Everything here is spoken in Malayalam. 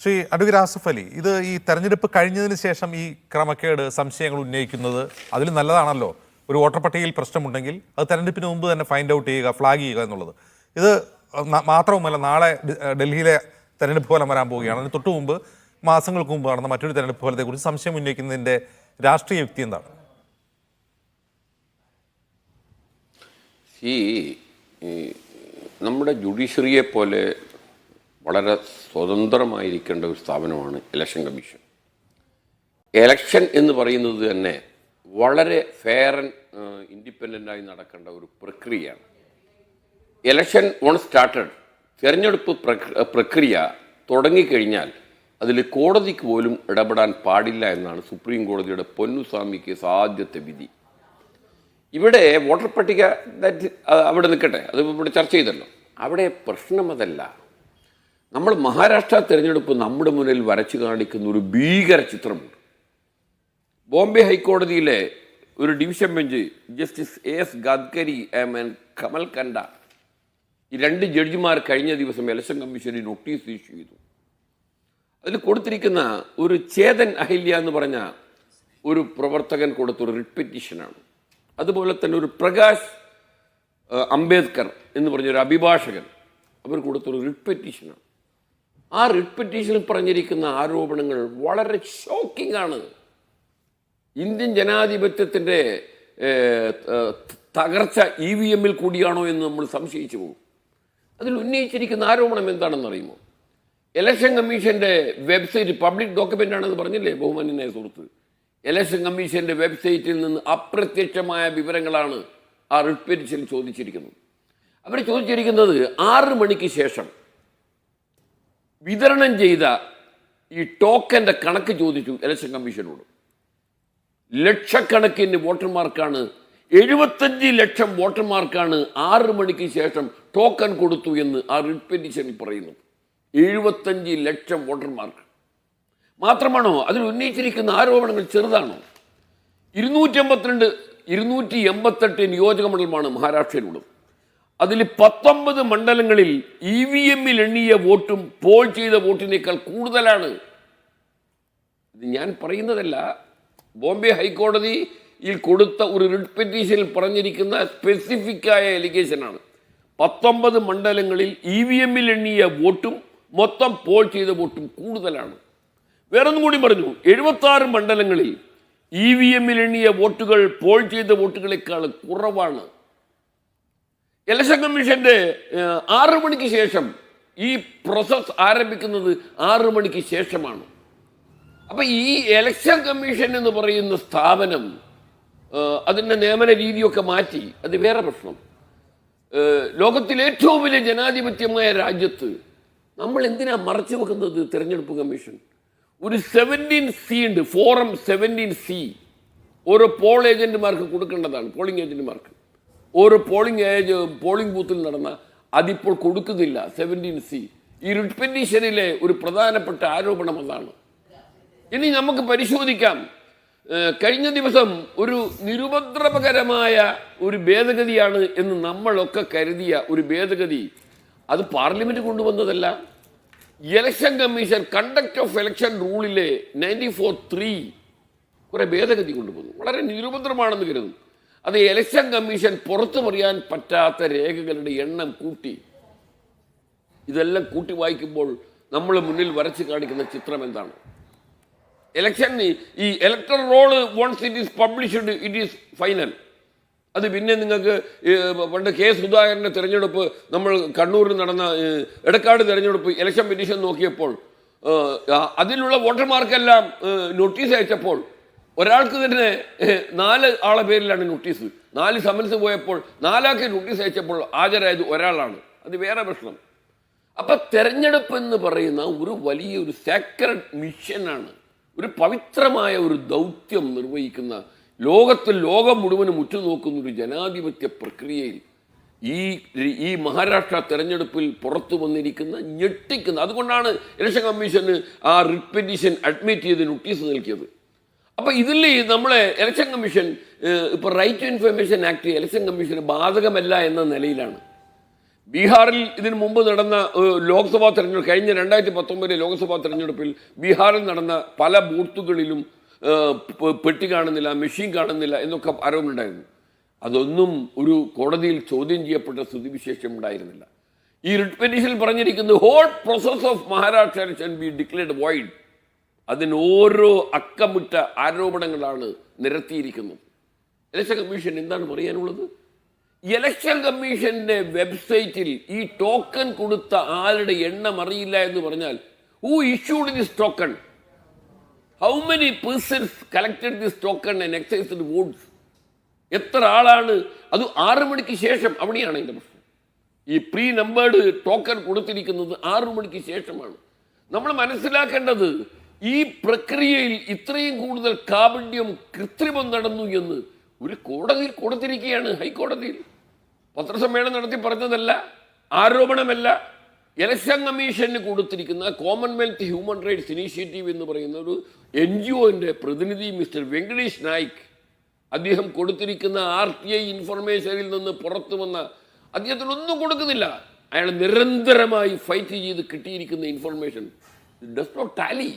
ശ്രീ അഡ്വക്കേറ്റ് ആസഫ് അലി ഇത് ഈ തെരഞ്ഞെടുപ്പ് കഴിഞ്ഞതിന് ശേഷം ഈ ക്രമക്കേട് സംശയങ്ങൾ ഉന്നയിക്കുന്നത് അതിൽ നല്ലതാണല്ലോ. ഒരു വോട്ടർ പട്ടികയിൽ പ്രശ്നമുണ്ടെങ്കിൽ അത് തെരഞ്ഞെടുപ്പിന് മുമ്പ് തന്നെ ഫൈൻഡ് ഔട്ട് ചെയ്യുക ഫ്ലാഗ് ചെയ്യുക എന്നുള്ളത്. ഇത് മാത്രവുമല്ല നാളെ ഡൽഹിയിലെ തെരഞ്ഞെടുപ്പ് ഫലം വരാൻ പോവുകയാണ്. അതിന് തൊട്ട് മുമ്പ് മാസങ്ങൾക്ക് മുമ്പ് നടന്ന മറ്റൊരു തെരഞ്ഞെടുപ്പ് ഫലത്തെക്കുറിച്ച് സംശയം ഉന്നയിക്കുന്നതിന്റെ രാഷ്ട്രീയ വ്യക്തി എന്താണ്? ഈ നമ്മുടെ ജുഡീഷ്യറിയെ പോലെ വളരെ സ്വതന്ത്രമായിരിക്കേണ്ട ഒരു സ്ഥാപനമാണ് ഇലക്ഷൻ കമ്മീഷൻ. ഇലക്ഷൻ എന്ന് പറയുന്നത് തന്നെ വളരെ ഫെയർ ആൻഡ് ഇൻഡിപെൻഡന്റായി നടക്കേണ്ട ഒരു പ്രക്രിയയാണ്. ഇലക്ഷൻ ഓൺ സ്റ്റാർട്ടഡ് തിരഞ്ഞെടുപ്പ് പ്രക്- പ്രക്രിയ തുടങ്ങിക്കഴിഞ്ഞാൽ അതിൽ കോടതിക്ക് പോലും ഇടപെടാൻ പാടില്ല എന്നാണ് സുപ്രീം കോടതിയുടെ പൊന്നുസ്വാമിക്ക് ആദ്യത്തെ വിധി. ഇവിടെ വോട്ടർ പട്ടിക ദാറ്റ് അവിടെ നിൽക്കട്ടെ. അത് ഇവിടെ ചർച്ച ചെയ്തല്ലോ. അവിടെ പ്രശ്നം അതല്ല. നമ്മൾ മഹാരാഷ്ട്ര തിരഞ്ഞെടുപ്പ് നമ്മുടെ മുന്നിൽ വരച്ചു കാണിക്കുന്ന ഒരു ഭീകര ചിത്രമുണ്ട്. ബോംബെ ഹൈക്കോടതിയിലെ ഒരു division bench justice A S Gadkari and Kamal കണ്ട ഈ രണ്ട് ജഡ്ജിമാർ കഴിഞ്ഞ ദിവസം ഇലക്ഷൻ കമ്മീഷന് നോട്ടീസ് ഇഷ്യൂ ചെയ്തു. അതിൽ കൊടുത്തിരിക്കുന്ന ഒരു ചേതൻ അഹില്യ എന്ന് പറഞ്ഞ ഒരു പ്രവർത്തകൻ കൊടുത്തൊരു റിട്ട് അതുപോലെ തന്നെ ഒരു പ്രകാശ് അംബേദ്കർ എന്ന് പറഞ്ഞൊരു അഭിഭാഷകൻ അവർ കൊടുത്തൊരു റിട്ട് പെറ്റീഷനാണ്. ആ റിട്ട് പറഞ്ഞിരിക്കുന്ന ആരോപണങ്ങൾ വളരെ ഷോക്കിംഗ് ആണ് ഇന്ത്യൻ ജനാധിപത്യത്തിന്റെ തകർച്ച ഇ വി എമ്മിൽ കൂടിയാണോ എന്ന് നമ്മൾ സംശയിച്ചു പോകും. അതിൽ ഉന്നയിച്ചിരിക്കുന്ന ആരോപണം എന്താണെന്ന് അറിയുമോ ഇലക്ഷൻ കമ്മീഷന്റെ വെബ്സൈറ്റ് പബ്ലിക് ഡോക്യുമെന്റ് ആണെന്ന് പറഞ്ഞില്ലേ ബഹുമാന്യനായ സുഹൃത്ത്? ഇലക്ഷൻ കമ്മീഷന്റെ വെബ്സൈറ്റിൽ നിന്ന് അപ്രത്യക്ഷമായ വിവരങ്ങളാണ് ആ റിട്ട് ചോദിച്ചിരിക്കുന്നത്. അവർ ചോദിച്ചിരിക്കുന്നത് ആറ് മണിക്ക് ശേഷം വിതരണം ചെയ്ത ഈ ടോക്കന്റെ കണക്ക് ചോദിച്ചു ഇലക്ഷൻ കമ്മീഷനോട്. ലക്ഷക്കണക്കിന് വോട്ടർമാർക്കാണ് എഴുപത്തഞ്ച് ലക്ഷം വോട്ടർമാർക്കാണ് ആറ് മണിക്ക് ശേഷം ടോക്കൺ കൊടുത്തു എന്ന് ആ റിട്ട് പറയുന്നു. എഴുപത്തഞ്ച് ലക്ഷം വോട്ടർമാർക്ക്. മാത്രമാണോ അതിൽ ഉന്നയിച്ചിരിക്കുന്ന ആരോപണങ്ങൾ ചെറുതാണോ? ഇരുന്നൂറ്റി അമ്പത്തിരണ്ട് ഇരുന്നൂറ്റി എൺപത്തെട്ട് നിയോജക മണ്ഡലമാണ് മഹാരാഷ്ട്രയിലുള്ളത്. അതിൽ പത്തൊമ്പത് മണ്ഡലങ്ങളിൽ ഇ വി എമ്മിൽ എണ്ണിയ വോട്ടും പോൾ ചെയ്ത വോട്ടിനേക്കാൾ കൂടുതലാണ്. ഇത് ഞാൻ പറയുന്നതല്ല. ബോംബെ ഹൈക്കോടതിയിൽ കൊടുത്ത ഒരു റിട്ട് പെറ്റീഷനിൽ പറഞ്ഞിരിക്കുന്ന സ്പെസിഫിക്കായ എലിഗേഷനാണ് പത്തൊമ്പത് മണ്ഡലങ്ങളിൽ ഇ വി എമ്മിൽ എണ്ണിയ വോട്ടും മൊത്തം പോൾ ചെയ്ത വോട്ടും കൂടുതലാണ്. വേറൊന്നും കൂടി പറഞ്ഞു. എഴുപത്തി ആറ് മണ്ഡലങ്ങളിൽ ഇ വി എമ്മിൽ എണ്ണിയ വോട്ടുകൾ പോൾ ചെയ്ത വോട്ടുകളെക്കാൾ കുറവാണ്. ഇലക്ഷൻ കമ്മീഷന്റെ ആറ് മണിക്ക് ശേഷം ഈ പ്രോസസ് ആരംഭിക്കുന്നത് ആറ് മണിക്ക് ശേഷമാണ്. അപ്പൊ ഈ ഇലക്ഷൻ കമ്മീഷൻ എന്ന് പറയുന്ന സ്ഥാപനം അതിന്റെ നിയമന രീതിയൊക്കെ മാറ്റി. അത് വേറെ പ്രശ്നം. ലോകത്തിലെ ഏറ്റവും വലിയ ജനാധിപത്യമായ രാജ്യത്ത് നമ്മൾ എന്തിനാ മറച്ചു വെക്കുന്നത് തിരഞ്ഞെടുപ്പ് കമ്മീഷൻ? ഒരു സെവന്റീൻ സി ഉണ്ട് ഫോറം സെവന്റീൻ സി ഓരോ പോൾ ഏജന്റുമാർക്ക് കൊടുക്കേണ്ടതാണ് പോളിംഗ് ഏജന്റുമാർക്ക്. ഓരോ പോളിംഗ് ഏജ് പോളിംഗ് ബൂത്തിൽ നടന്ന അതിപ്പോൾ കൊടുക്കുന്നില്ല. സെവന്റീൻ സി ഈ റിട്ട് ഒരു പ്രധാനപ്പെട്ട ആരോപണം അതാണ്. ഇനി നമുക്ക് പരിശോധിക്കാം. കഴിഞ്ഞ ദിവസം ഒരു നിരുപദ്രവകരമായ ഒരു ഭേദഗതിയാണ് എന്ന് നമ്മളൊക്കെ കരുതിയ ഒരു ഭേദഗതി. അത് parliament കൊണ്ടുവന്നതല്ല. Election commission conduct of election റൂളിലെ ninety four three കുറേ ഭേദഗതി കൊണ്ടുവന്നു. വളരെ നിരുപദ്രമാണെന്ന് കരുതുന്നു. അത് ഇലക്ഷൻ കമ്മീഷൻ പുറത്തു പറയാൻ പറ്റാത്ത രേഖകളുടെ എണ്ണം കൂട്ടി. ഇതെല്ലാം കൂട്ടി വായിക്കുമ്പോൾ നമ്മൾ മുന്നിൽ വരച്ച് കാണിക്കുന്ന ചിത്രം എന്താണ്? ഇലക്ഷൻ ഈ elector roll once it is published it is final അത് പിന്നെ നിങ്ങൾക്ക് പണ്ട് കെ സുധാകരന്റെ തിരഞ്ഞെടുപ്പ് നമ്മൾ കണ്ണൂരിൽ നടന്ന എടക്കാട് തിരഞ്ഞെടുപ്പ് ഇലക്ഷൻ പെറ്റീഷൻ നോക്കിയപ്പോൾ അതിലുള്ള വോട്ടർമാർക്കെല്ലാം നോട്ടീസ് അയച്ചപ്പോൾ ഒരാൾക്ക് തന്നെ നാല് ആളെ പേരിലാണ് നോട്ടീസ് നാല് സമൻസ് പോയപ്പോൾ നാലാൾക്ക് നോട്ടീസ് അയച്ചപ്പോൾ ഹാജരായത് ഒരാളാണ്. അത് വേറെ പ്രശ്നം. അപ്പൊ തെരഞ്ഞെടുപ്പ് എന്ന് പറയുന്ന ഒരു വലിയ ഒരു സാക്രഡ് മിഷനാണ് ഒരു പവിത്രമായ ഒരു ദൗത്യം നിർവഹിക്കുന്ന ലോകത്തിൽ ലോകം മുഴുവനും ഉറ്റുനോക്കുന്ന ഒരു ജനാധിപത്യ പ്രക്രിയയിൽ ഈ ഈ മഹാരാഷ്ട്ര തെരഞ്ഞെടുപ്പിൽ പുറത്തു വന്നിരിക്കുന്ന ഞെട്ടിക്കുന്ന. അതുകൊണ്ടാണ് ഇലക്ഷൻ കമ്മീഷന് ആ റിപ്പറ്റീഷൻ അഡ്മിറ്റ് ചെയ്ത് നോട്ടീസ് നൽകിയത്. അപ്പൊ ഇതിൽ നമ്മളെ ഇലക്ഷൻ കമ്മീഷൻ ഇപ്പൊ right to information act election commission ബാധകമല്ല എന്ന നിലയിലാണ്. ബീഹാറിൽ ഇതിനു മുമ്പ് നടന്ന ലോക്സഭാ തെരഞ്ഞെടുപ്പ് കഴിഞ്ഞ രണ്ടായിരത്തി പത്തൊമ്പതിലെ ലോക്സഭാ തെരഞ്ഞെടുപ്പിൽ ബീഹാറിൽ നടന്ന പല ബൂത്തുകളിലും പെട്ടി കാണുന്നില്ല മെഷീൻ കാണുന്നില്ല എന്നൊക്കെ ആരോപണമുണ്ടായിരുന്നു. അതൊന്നും ഒരു കോടതിയിൽ ചോദ്യം ചെയ്യപ്പെട്ട സ്ഥിതിവിശേഷം ഉണ്ടായിരുന്നില്ല. ഈ റിട്ട് പെറ്റീഷനിൽ പറഞ്ഞിരിക്കുന്നത് whole process of Maharashtra be declared void അതിന് ഓരോ അക്കമിട്ട ആരോപണങ്ങളാണ് നിരത്തിയിരിക്കുന്നത്. ഇലക്ഷൻ കമ്മീഷൻ എന്താണ് പറയാനുള്ളത്? ഇലക്ഷൻ കമ്മീഷന്റെ വെബ്സൈറ്റിൽ ഈ ടോക്കൺ കൊടുത്ത ആളുടെ എണ്ണം അറിയില്ല എന്ന് പറഞ്ഞാൽ who issued this token how many persons collected this token and exercised votes എത്ര ആളാണ്? അത് ആറു മണിക്ക് ശേഷം അവിടെയാണ് എന്റെ പ്രശ്നം. ഈ പ്രീ നമ്പേർഡ് ടോക്കൺ കൊടുത്തിരിക്കുന്നത് ആറു മണിക്ക് ശേഷമാണ്. നമ്മൾ മനസ്സിലാക്കേണ്ടത് ഈ പ്രക്രിയയിൽ ഇത്രയും കൂടുതൽ കാപണ്യം കൃത്രിമം നടന്നു എന്ന് ഒരു കോടതിയിൽ കൊടുത്തിരിക്കുകയാണ് ഹൈക്കോടതിയിൽ. പത്രസമ്മേളനം നടത്തി പറഞ്ഞതല്ല ആരോപണമല്ല. ഇലക്ഷൻ കമ്മീഷന് കൊടുത്തിരിക്കുന്ന കോമൺവെൽത്ത് ഹ്യൂമൻ റൈറ്റ്സ് ഇനീഷ്യേറ്റീവ് എന്ന് പറയുന്ന ഒരു എൻ ജി ഒന്റെ പ്രതിനിധി മിസ്റ്റർ വെങ്കടേഷ് നായിക് അദ്ദേഹം കൊടുത്തിരിക്കുന്ന ആർ ടി ഐ ഇൻഫർമേഷനിൽ നിന്ന് പുറത്തു വന്ന അദ്ദേഹത്തിന് ഒന്നും കൊടുക്കുന്നില്ല. അയാൾ നിരന്തരമായി ഫൈറ്റ് ചെയ്ത് കിട്ടിയിരിക്കുന്ന ഇൻഫർമേഷൻ. Does not Tally